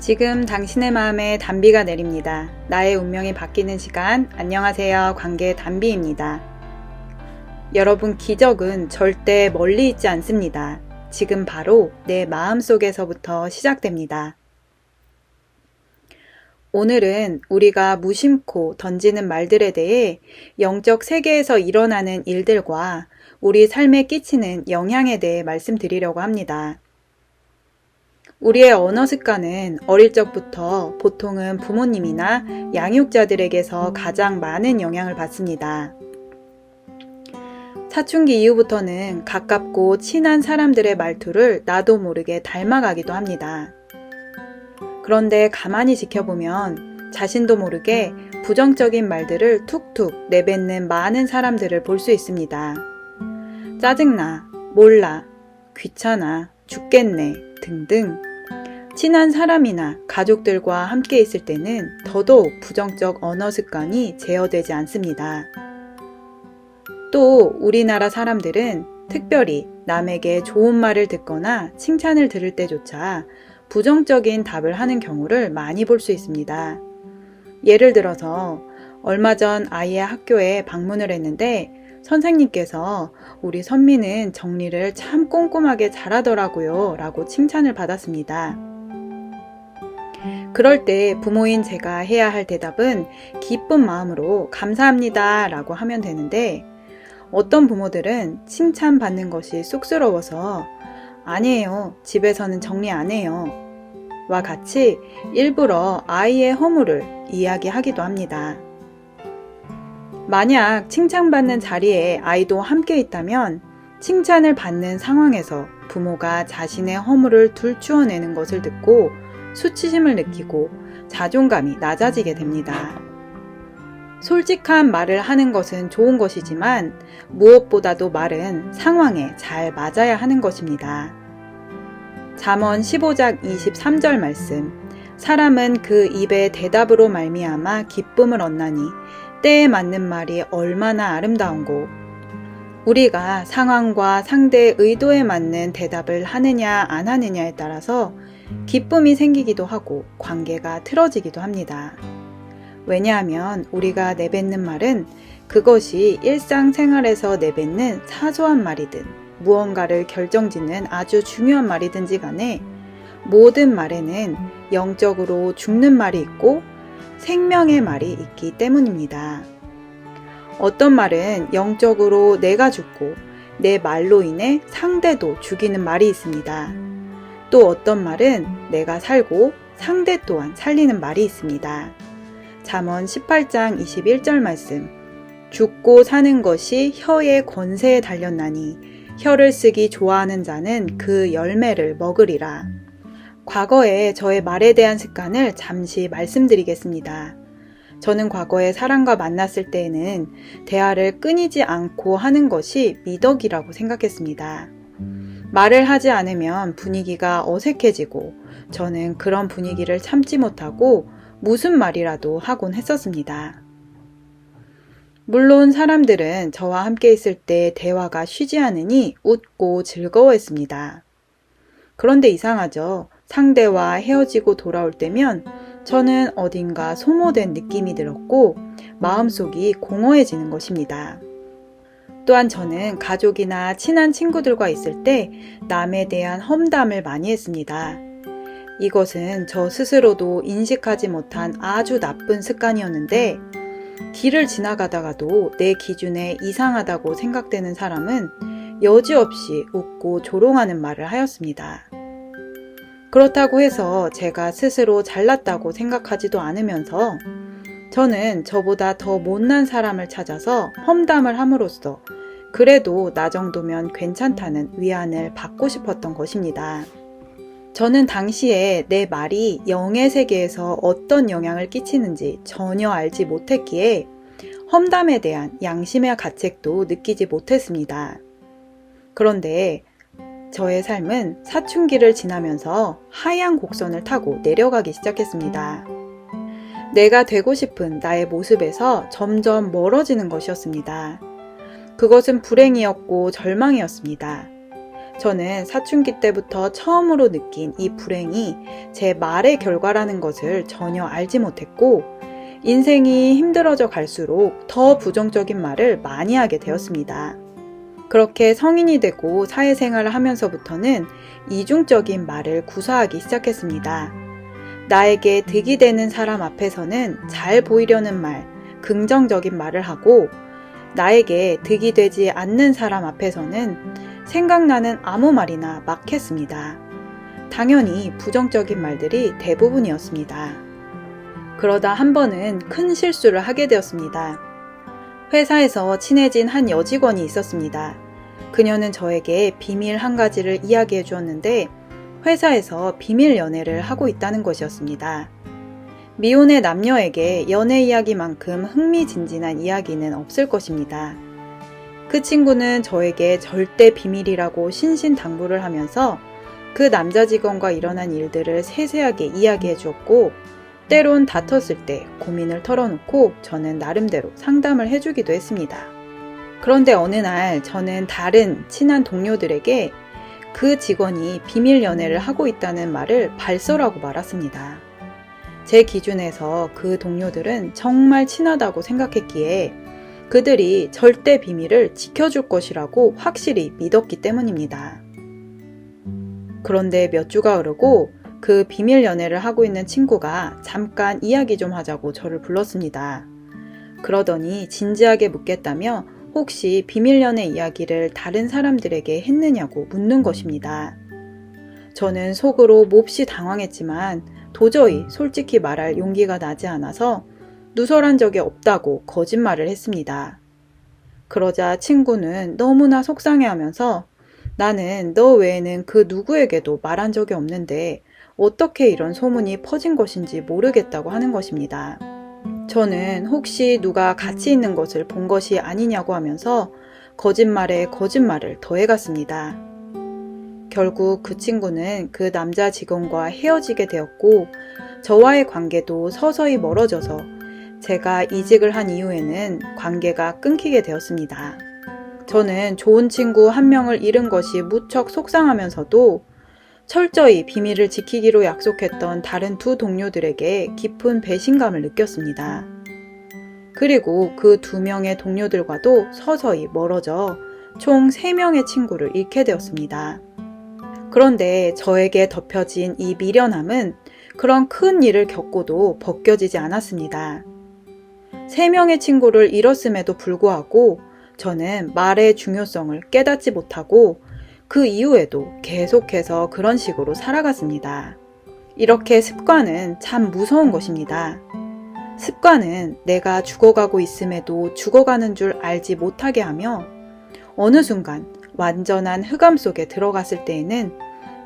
지금 당신의 마음에 단비가 내립니다. 나의 운명이 바뀌는 시간. 안녕하세요. 관계 단비입니다. 여러분, 기적은 절대 멀리 있지 않습니다. 지금 바로 내 마음 속에서부터 시작됩니다. 오늘은 우리가 무심코 던지는 말들에 대해 영적 세계에서 일어나는 일들과 우리 삶에 끼치는 영향에 대해 말씀드리려고 합니다. 우리의 언어 습관은 어릴 적부터 보통은 부모님이나 양육자들에게서 가장 많은 영향을 받습니다. 사춘기 이후부터는 가깝고 친한 사람들의 말투를 나도 모르게 닮아가기도 합니다. 그런데 가만히 지켜보면 자신도 모르게 부정적인 말들을 툭툭 내뱉는 많은 사람들을 볼 수 있습니다. 짜증나, 몰라, 귀찮아, 죽겠네 등등 친한 사람이나 가족들과 함께 있을 때는 더더욱 부정적 언어 습관이 제어되지 않습니다. 또 우리나라 사람들은 특별히 남에게 좋은 말을 듣거나 칭찬을 들을 때조차 부정적인 답을 하는 경우를 많이 볼 수 있습니다. 예를 들어서 얼마 전 아이의 학교에 방문을 했는데 선생님께서 우리 선미는 정리를 참 꼼꼼하게 잘하더라고요 라고 칭찬을 받았습니다. 그럴 때 부모인 제가 해야 할 대답은 기쁜 마음으로 감사합니다 라고 하면 되는데 어떤 부모들은 칭찬받는 것이 쑥스러워서 아니에요. 집에서는 정리 안 해요. 와 같이 일부러 아이의 허물을 이야기하기도 합니다. 만약 칭찬받는 자리에 아이도 함께 있다면 칭찬을 받는 상황에서 부모가 자신의 허물을 둘 추어내는 것을 듣고 수치심을 느끼고 자존감이 낮아지게 됩니다. 솔직한 말을 하는 것은 좋은 것이지만 무엇보다도 말은 상황에 잘 맞아야 하는 것입니다. 잠언 15장 23절 말씀 사람은 그 입의 대답으로 말미암아 기쁨을 얻나니 때에 맞는 말이 얼마나 아름다운고 우리가 상황과 상대의 의도에 맞는 대답을 하느냐 안 하느냐에 따라서 기쁨이 생기기도 하고 관계가 틀어지기도 합니다. 왜냐하면 우리가 내뱉는 말은 그것이 일상생활에서 내뱉는 사소한 말이든 무언가를 결정짓는 아주 중요한 말이든지 간에 모든 말에는 영적으로 죽는 말이 있고 생명의 말이 있기 때문입니다. 어떤 말은 영적으로 내가 죽고 내 말로 인해 상대도 죽이는 말이 있습니다. 또 어떤 말은 내가 살고 상대 또한 살리는 말이 있습니다. 잠언 18장 21절 말씀. 죽고 사는 것이 혀의 권세에 달렸나니 혀를 쓰기 좋아하는 자는 그 열매를 먹으리라. 과거에 저의 말에 대한 습관을 잠시 말씀드리겠습니다. 저는 과거에 사람과 만났을 때에는 대화를 끊이지 않고 하는 것이 미덕이라고 생각했습니다. 말을 하지 않으면 분위기가 어색해지고 저는 그런 분위기를 참지 못하고 무슨 말이라도 하곤 했었습니다. 물론 사람들은 저와 함께 있을 때 대화가 쉬지 않으니 웃고 즐거워했습니다. 그런데 이상하죠. 상대와 헤어지고 돌아올 때면 저는 어딘가 소모된 느낌이 들었고 마음속이 공허해지는 것입니다. 또한 저는 가족이나 친한 친구들과 있을 때 남에 대한 험담을 많이 했습니다. 이것은 저 스스로도 인식하지 못한 아주 나쁜 습관이었는데 길을 지나가다가도 내 기준에 이상하다고 생각되는 사람은 여지없이 웃고 조롱하는 말을 하였습니다. 그렇다고 해서 제가 스스로 잘났다고 생각하지도 않으면서 저는 저보다 더 못난 사람을 찾아서 험담을 함으로써 그래도 나 정도면 괜찮다는 위안을 받고 싶었던 것입니다. 저는 당시에 내 말이 영의 세계에서 어떤 영향을 끼치는지 전혀 알지 못했기에 험담에 대한 양심의 가책도 느끼지 못했습니다. 그런데 저의 삶은 사춘기를 지나면서 하얀 곡선을 타고 내려가기 시작했습니다. 내가 되고 싶은 나의 모습에서 점점 멀어지는 것이었습니다. 그것은 불행이었고 절망이었습니다. 저는 사춘기 때부터 처음으로 느낀 이 불행이 제 말의 결과라는 것을 전혀 알지 못했고, 인생이 힘들어져 갈수록 더 부정적인 말을 많이 하게 되었습니다. 그렇게 성인이 되고 사회생활을 하면서부터는 이중적인 말을 구사하기 시작했습니다. 나에게 득이 되는 사람 앞에서는 잘 보이려는 말, 긍정적인 말을 하고 나에게 득이 되지 않는 사람 앞에서는 생각나는 아무 말이나 막 했습니다. 당연히 부정적인 말들이 대부분이었습니다. 그러다 한 번은 큰 실수를 하게 되었습니다. 회사에서 친해진 한 여직원이 있었습니다. 그녀는 저에게 비밀 한 가지를 이야기해 주었는데 회사에서 비밀 연애를 하고 있다는 것이었습니다. 미혼의 남녀에게 연애 이야기만큼 흥미진진한 이야기는 없을 것입니다. 그 친구는 저에게 절대 비밀이라고 신신당부를 하면서 그 남자 직원과 일어난 일들을 세세하게 이야기해 주었고 때론 다퉜을 때 고민을 털어놓고 저는 나름대로 상담을 해주기도 했습니다. 그런데 어느 날 저는 다른 친한 동료들에게 그 직원이 비밀 연애를 하고 있다는 말을 발설하고 말았습니다. 제 기준에서 그 동료들은 정말 친하다고 생각했기에 그들이 절대 비밀을 지켜줄 것이라고 확실히 믿었기 때문입니다. 그런데 몇 주가 흐르고 그 비밀 연애를 하고 있는 친구가 잠깐 이야기 좀 하자고 저를 불렀습니다. 그러더니 진지하게 묻겠다며 혹시 비밀 연애 이야기를 다른 사람들에게 했느냐고 묻는 것입니다. 저는 속으로 몹시 당황했지만 도저히 솔직히 말할 용기가 나지 않아서 누설한 적이 없다고 거짓말을 했습니다. 그러자 친구는 너무나 속상해 하면서 나는 너 외에는 그 누구에게도 말한 적이 없는데 어떻게 이런 소문이 퍼진 것인지 모르겠다고 하는 것입니다. 저는 혹시 누가 같이 있는 것을 본 것이 아니냐고 하면서 거짓말에 거짓말을 더해갔습니다. 결국 그 친구는 그 남자 직원과 헤어지게 되었고 저와의 관계도 서서히 멀어져서 제가 이직을 한 이후에는 관계가 끊기게 되었습니다. 저는 좋은 친구 한 명을 잃은 것이 무척 속상하면서도 철저히 비밀을 지키기로 약속했던 다른 두 동료들에게 깊은 배신감을 느꼈습니다. 그리고 그 두 명의 동료들과도 서서히 멀어져 총 3명의 친구를 잃게 되었습니다. 그런데 저에게 덮여진 이 미련함은 그런 큰 일을 겪고도 벗겨지지 않았습니다. 3명의 친구를 잃었음에도 불구하고 저는 말의 중요성을 깨닫지 못하고 그 이후에도 계속해서 그런 식으로 살아갔습니다. 이렇게 습관은 참 무서운 것입니다. 습관은 내가 죽어가고 있음에도 죽어가는 줄 알지 못하게 하며 어느 순간 완전한 흑암 속에 들어갔을 때에는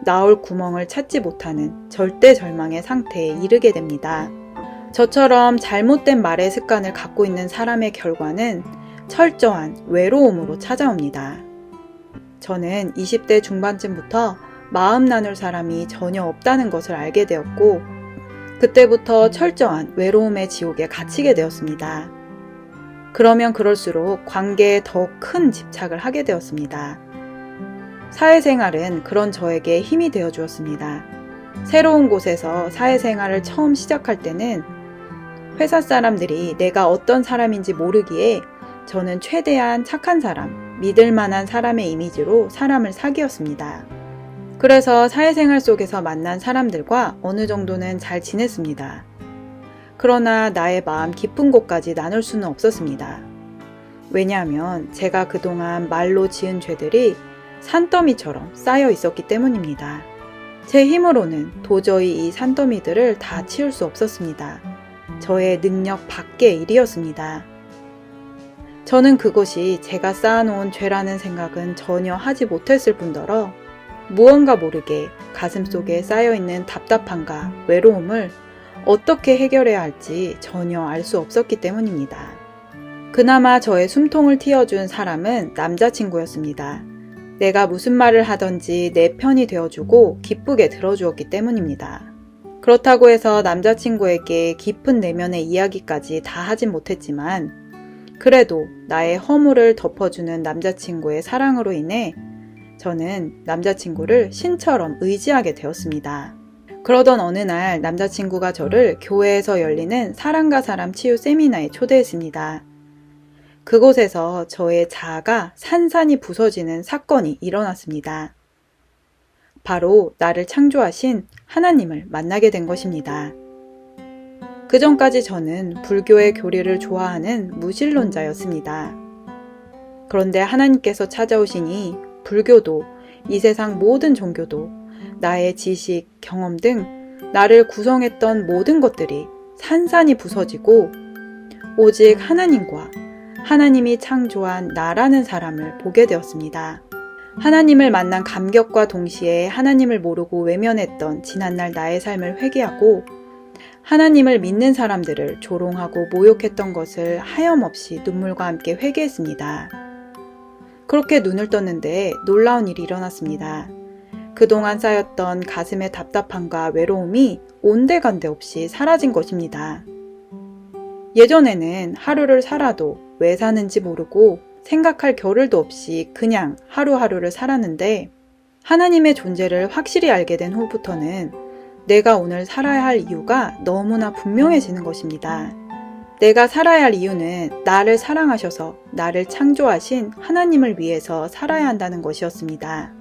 나올 구멍을 찾지 못하는 절대 절망의 상태에 이르게 됩니다. 저처럼 잘못된 말의 습관을 갖고 있는 사람의 결과는 철저한 외로움으로 찾아옵니다. 저는 20대 중반쯤부터 마음 나눌 사람이 전혀 없다는 것을 알게 되었고, 그때부터 철저한 외로움의 지옥에 갇히게 되었습니다. 그러면 그럴수록 관계에 더 큰 집착을 하게 되었습니다. 사회생활은 그런 저에게 힘이 되어 주었습니다. 새로운 곳에서 사회생활을 처음 시작할 때는 회사 사람들이 내가 어떤 사람인지 모르기에 저는 최대한 착한 사람, 믿을 만한 사람의 이미지로 사람을 사귀었습니다. 그래서 사회생활 속에서 만난 사람들과 어느 정도는 잘 지냈습니다. 그러나 나의 마음 깊은 곳까지 나눌 수는 없었습니다. 왜냐하면 제가 그동안 말로 지은 죄들이 산더미처럼 쌓여 있었기 때문입니다. 제 힘으로는 도저히 이 산더미들을 다 치울 수 없었습니다. 저의 능력 밖의 일이었습니다. 저는 그것이 제가 쌓아놓은 죄라는 생각은 전혀 하지 못했을 뿐더러 무언가 모르게 가슴 속에 쌓여있는 답답함과 외로움을 어떻게 해결해야 할지 전혀 알 수 없었기 때문입니다. 그나마 저의 숨통을 틔워준 사람은 남자친구였습니다. 내가 무슨 말을 하던지 내 편이 되어주고 기쁘게 들어주었기 때문입니다. 그렇다고 해서 남자친구에게 깊은 내면의 이야기까지 다 하진 못했지만 그래도 나의 허물을 덮어주는 남자친구의 사랑으로 인해 저는 남자친구를 신처럼 의지하게 되었습니다. 그러던 어느 날 남자친구가 저를 교회에서 열리는 사람과 사람 치유 세미나에 초대했습니다. 그곳에서 저의 자아가 산산이 부서지는 사건이 일어났습니다. 바로 나를 창조하신 하나님을 만나게 된 것입니다. 그 전까지 저는 불교의 교리를 좋아하는 무신론자였습니다. 그런데 하나님께서 찾아오시니 불교도 이 세상 모든 종교도 나의 지식, 경험 등 나를 구성했던 모든 것들이 산산이 부서지고 오직 하나님과 하나님이 창조한 나라는 사람을 보게 되었습니다. 하나님을 만난 감격과 동시에 하나님을 모르고 외면했던 지난날 나의 삶을 회개하고 하나님을 믿는 사람들을 조롱하고 모욕했던 것을 하염없이 눈물과 함께 회개했습니다. 그렇게 눈을 떴는데 놀라운 일이 일어났습니다. 그동안 쌓였던 가슴의 답답함과 외로움이 온데간데 없이 사라진 것입니다. 예전에는 하루를 살아도 왜 사는지 모르고 생각할 겨를도 없이 그냥 하루하루를 살았는데 하나님의 존재를 확실히 알게 된 후부터는 내가 오늘 살아야 할 이유가 너무나 분명해지는 것입니다. 내가 살아야 할 이유는 나를 사랑하셔서 나를 창조하신 하나님을 위해서 살아야 한다는 것이었습니다.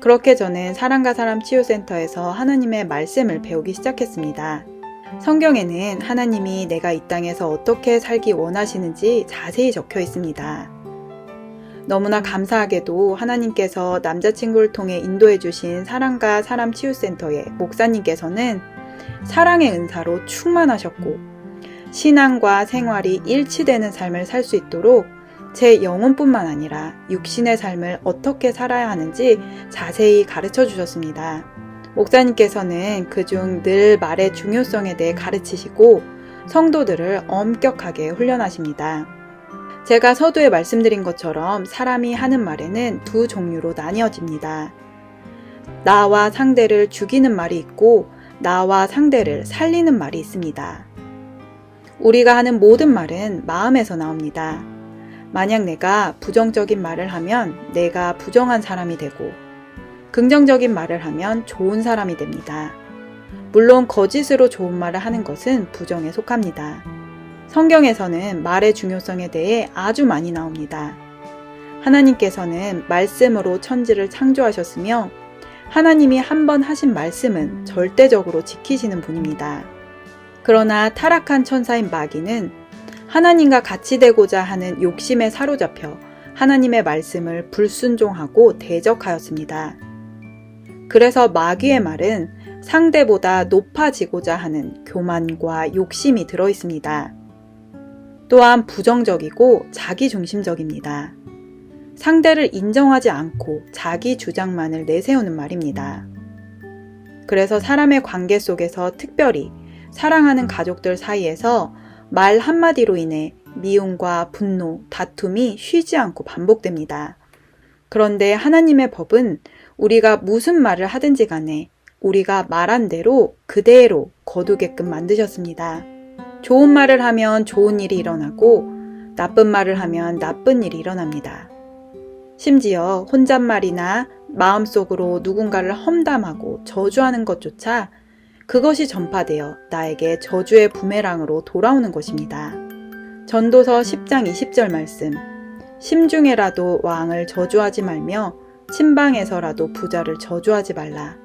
그렇게 저는 사랑과 사람 치유센터에서 하나님의 말씀을 배우기 시작했습니다. 성경에는 하나님이 내가 이 땅에서 어떻게 살기 원하시는지 자세히 적혀 있습니다. 너무나 감사하게도 하나님께서 남자친구를 통해 인도해 주신 사랑과 사람 치유센터의 목사님께서는 사랑의 은사로 충만하셨고 신앙과 생활이 일치되는 삶을 살 수 있도록 제 영혼뿐만 아니라 육신의 삶을 어떻게 살아야 하는지 자세히 가르쳐 주셨습니다. 목사님께서는 그중 늘 말의 중요성에 대해 가르치시고 성도들을 엄격하게 훈련하십니다. 제가 서두에 말씀드린 것처럼 사람이 하는 말에는 두 종류로 나뉘어집니다. 나와 상대를 죽이는 말이 있고 나와 상대를 살리는 말이 있습니다. 우리가 하는 모든 말은 마음에서 나옵니다. 만약 내가 부정적인 말을 하면 내가 부정한 사람이 되고 긍정적인 말을 하면 좋은 사람이 됩니다. 물론 거짓으로 좋은 말을 하는 것은 부정에 속합니다. 성경에서는 말의 중요성에 대해 아주 많이 나옵니다. 하나님께서는 말씀으로 천지를 창조하셨으며 하나님이 한 번 하신 말씀은 절대적으로 지키시는 분입니다. 그러나 타락한 천사인 마귀는 하나님과 같이 되고자 하는 욕심에 사로잡혀 하나님의 말씀을 불순종하고 대적하였습니다. 그래서 마귀의 말은 상대보다 높아지고자 하는 교만과 욕심이 들어 있습니다. 또한 부정적이고 자기중심적입니다. 상대를 인정하지 않고 자기 주장만을 내세우는 말입니다. 그래서 사람의 관계 속에서 특별히 사랑하는 가족들 사이에서 말 한마디로 인해 미움과 분노, 다툼이 쉬지 않고 반복됩니다. 그런데 하나님의 법은 우리가 무슨 말을 하든지 간에 우리가 말한 대로 그대로 거두게끔 만드셨습니다. 좋은 말을 하면 좋은 일이 일어나고 나쁜 말을 하면 나쁜 일이 일어납니다. 심지어 혼잣말이나 마음속으로 누군가를 험담하고 저주하는 것조차 그것이 전파되어 나에게 저주의 부메랑으로 돌아오는 것입니다. 전도서 10장 20절 말씀. 심중에라도 왕을 저주하지 말며 침방에서라도 부자를 저주하지 말라.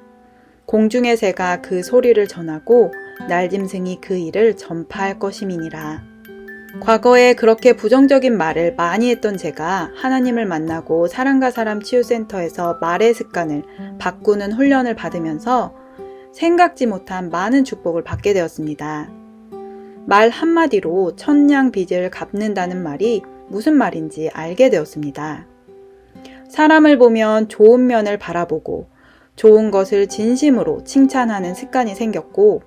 공중의 새가 그 소리를 전하고 날짐승이 그 일을 전파할 것임이니라. 과거에 그렇게 부정적인 말을 많이 했던 제가 하나님을 만나고 사랑과 사람 치유센터에서 말의 습관을 바꾸는 훈련을 받으면서 생각지 못한 많은 축복을 받게 되었습니다. 말 한마디로 천냥 빚을 갚는다는 말이 무슨 말인지 알게 되었습니다. 사람을 보면 좋은 면을 바라보고 좋은 것을 진심으로 칭찬하는 습관이 생겼고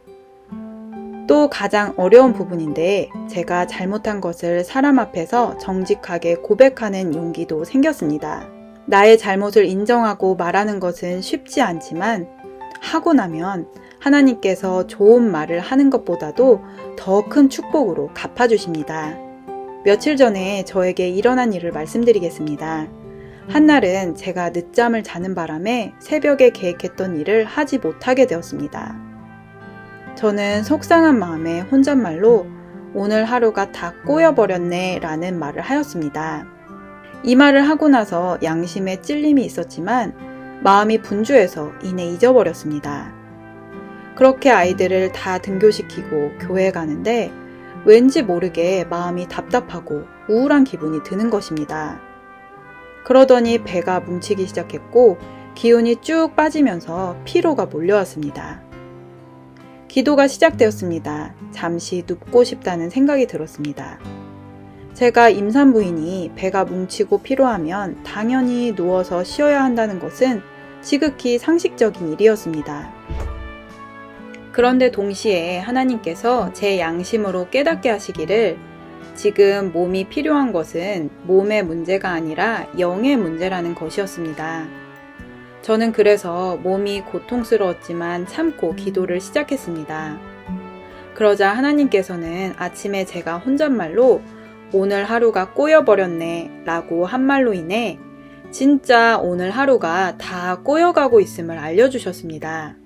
또 가장 어려운 부분인데 제가 잘못한 것을 사람 앞에서 정직하게 고백하는 용기도 생겼습니다. 나의 잘못을 인정하고 말하는 것은 쉽지 않지만 하고 나면 하나님께서 좋은 말을 하는 것보다도 더 큰 축복으로 갚아주십니다. 며칠 전에 저에게 일어난 일을 말씀드리겠습니다. 한날은 제가 늦잠을 자는 바람에 새벽에 계획했던 일을 하지 못하게 되었습니다. 저는 속상한 마음에 혼잣말로 오늘 하루가 다 꼬여버렸네 라는 말을 하였습니다. 이 말을 하고 나서 양심에 찔림이 있었지만 마음이 분주해서 이내 잊어버렸습니다. 그렇게 아이들을 다 등교시키고 교회 가는데 왠지 모르게 마음이 답답하고 우울한 기분이 드는 것입니다. 그러더니 배가 뭉치기 시작했고 기운이 쭉 빠지면서 피로가 몰려왔습니다. 기도가 시작되었습니다. 잠시 눕고 싶다는 생각이 들었습니다. 제가 임산부인이 배가 뭉치고 피로하면 당연히 누워서 쉬어야 한다는 것은 지극히 상식적인 일이었습니다. 그런데 동시에 하나님께서 제 양심으로 깨닫게 하시기를 지금 몸이 필요한 것은 몸의 문제가 아니라 영의 문제라는 것이었습니다. 저는 그래서 몸이 고통스러웠지만 참고 기도를 시작했습니다. 그러자 하나님께서는 아침에 제가 혼잣말로 오늘 하루가 꼬여버렸네 라고 한 말로 인해 진짜 오늘 하루가 다 꼬여가고 있음을 알려주셨습니다.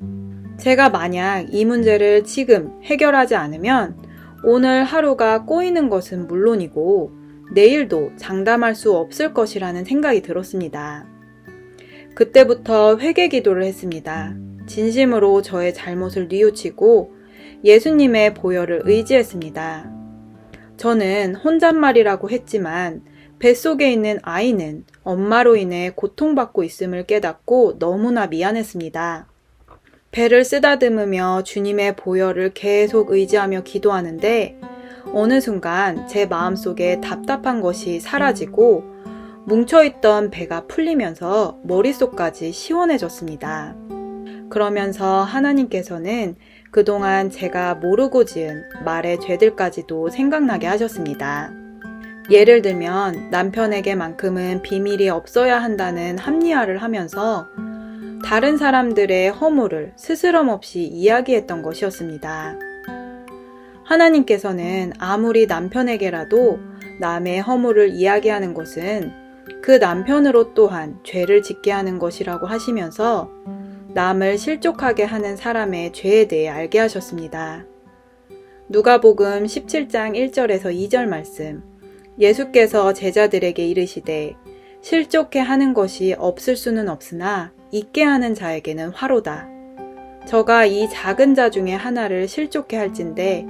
제가 만약 이 문제를 지금 해결하지 않으면 오늘 하루가 꼬이는 것은 물론이고 내일도 장담할 수 없을 것이라는 생각이 들었습니다. 그때부터 회개 기도를 했습니다. 진심으로 저의 잘못을 뉘우치고 예수님의 보혈을 의지했습니다. 저는 혼잣말이라고 했지만 뱃속에 있는 아이는 엄마로 인해 고통받고 있음을 깨닫고 너무나 미안했습니다. 배를 쓰다듬으며 주님의 보혈을 계속 의지하며 기도하는데 어느 순간 제 마음속에 답답한 것이 사라지고 뭉쳐있던 배가 풀리면서 머릿속까지 시원해졌습니다. 그러면서 하나님께서는 그동안 제가 모르고 지은 말의 죄들까지도 생각나게 하셨습니다. 예를 들면 남편에게만큼은 비밀이 없어야 한다는 합리화를 하면서 다른 사람들의 허물을 스스럼 없이 이야기했던 것이었습니다. 하나님께서는 아무리 남편에게라도 남의 허물을 이야기하는 것은 그 남편으로 또한 죄를 짓게 하는 것이라고 하시면서 남을 실족하게 하는 사람의 죄에 대해 알게 하셨습니다. 누가복음 17장 1절에서 2절 말씀. 예수께서 제자들에게 이르시되 실족해 하는 것이 없을 수는 없으나 있게 하는 자에게는 화로다. 저가 이 작은 자 중에 하나를 실족해 할진데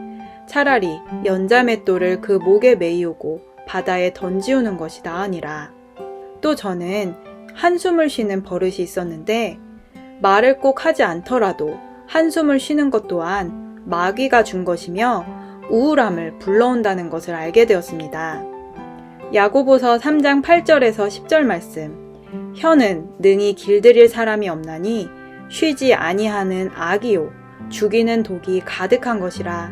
차라리 연자맷돌을 그 목에 메이우고 바다에 던지우는 것이 나으니라. 또 저는 한숨을 쉬는 버릇이 있었는데 말을 꼭 하지 않더라도 한숨을 쉬는 것 또한 마귀가 준 것이며 우울함을 불러온다는 것을 알게 되었습니다. 야고보서 3장 8절에서 10절 말씀. 혀는 능히 길들일 사람이 없나니 쉬지 아니하는 악이요 죽이는 독이 가득한 것이라.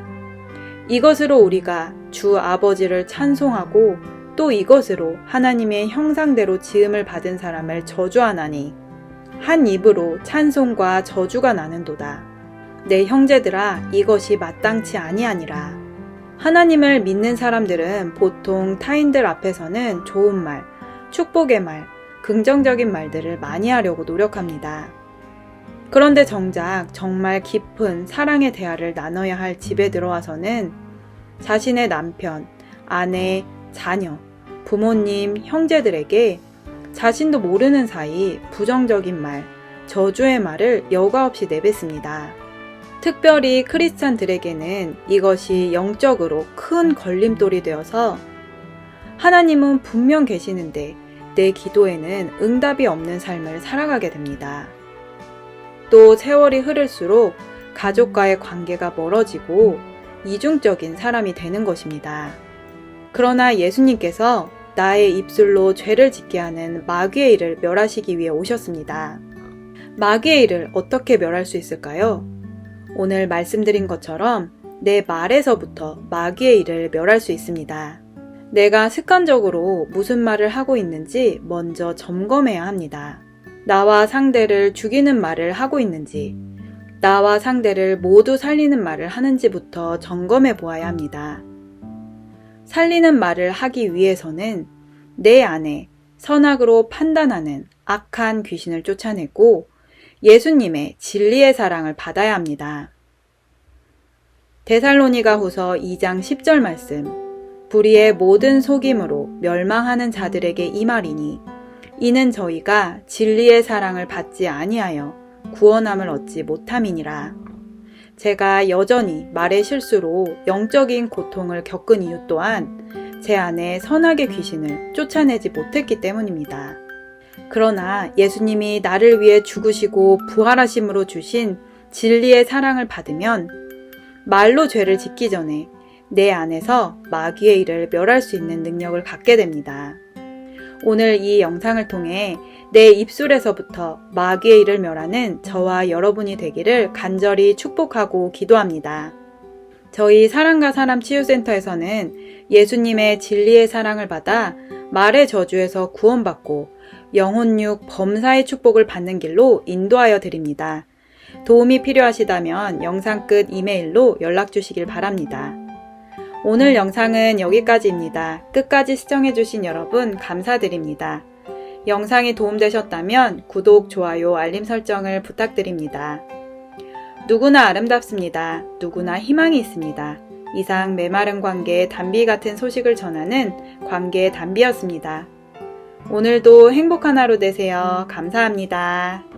이것으로 우리가 주 아버지를 찬송하고 또 이것으로 하나님의 형상대로 지음을 받은 사람을 저주하나니 한 입으로 찬송과 저주가 나는도다. 내 형제들아 이것이 마땅치 아니하니라. 하나님을 믿는 사람들은 보통 타인들 앞에서는 좋은 말, 축복의 말, 긍정적인 말들을 많이 하려고 노력합니다. 그런데 정작 정말 깊은 사랑의 대화를 나눠야 할 집에 들어와서는 자신의 남편, 아내, 자녀, 부모님, 형제들에게 자신도 모르는 사이 부정적인 말, 저주의 말을 여과 없이 내뱉습니다. 특별히 크리스찬들에게는 이것이 영적으로 큰 걸림돌이 되어서 하나님은 분명 계시는데 내 기도에는 응답이 없는 삶을 살아가게 됩니다. 또 세월이 흐를수록 가족과의 관계가 멀어지고 이중적인 사람이 되는 것입니다. 그러나 예수님께서 나의 입술로 죄를 짓게 하는 마귀의 일을 멸하시기 위해 오셨습니다. 마귀의 일을 어떻게 멸할 수 있을까요? 오늘 말씀드린 것처럼 내 말에서부터 마귀의 일을 멸할 수 있습니다. 내가 습관적으로 무슨 말을 하고 있는지 먼저 점검해야 합니다. 나와 상대를 죽이는 말을 하고 있는지, 나와 상대를 모두 살리는 말을 하는지부터 점검해 보아야 합니다. 살리는 말을 하기 위해서는 내 안에 선악으로 판단하는 악한 귀신을 쫓아내고 예수님의 진리의 사랑을 받아야 합니다. 데살로니가 후서 2장 10절 말씀. 불의의 모든 속임으로 멸망하는 자들에게 이 말이니 이는 저희가 진리의 사랑을 받지 아니하여 구원함을 얻지 못함이니라. 제가 여전히 말의 실수로 영적인 고통을 겪은 이유 또한 제 안에 선악의 귀신을 쫓아내지 못했기 때문입니다. 그러나 예수님이 나를 위해 죽으시고 부활하심으로 주신 진리의 사랑을 받으면 말로 죄를 짓기 전에 내 안에서 마귀의 일을 멸할 수 있는 능력을 갖게 됩니다. 오늘 이 영상을 통해 내 입술에서부터 마귀의 일을 멸하는 저와 여러분이 되기를 간절히 축복하고 기도합니다. 저희 사랑과 사람 치유센터에서는 예수님의 진리의 사랑을 받아 말의 저주에서 구원받고 영혼육 범사의 축복을 받는 길로 인도하여 드립니다. 도움이 필요하시다면 영상 끝 이메일로 연락 주시길 바랍니다. 오늘 영상은 여기까지입니다. 끝까지 시청해주신 여러분 감사드립니다. 영상이 도움되셨다면 구독, 좋아요, 알림 설정을 부탁드립니다. 누구나 아름답습니다. 누구나 희망이 있습니다. 이상 메마른 관계의 단비 같은 소식을 전하는 관계의 단비였습니다. 오늘도 행복한 하루 되세요. 감사합니다.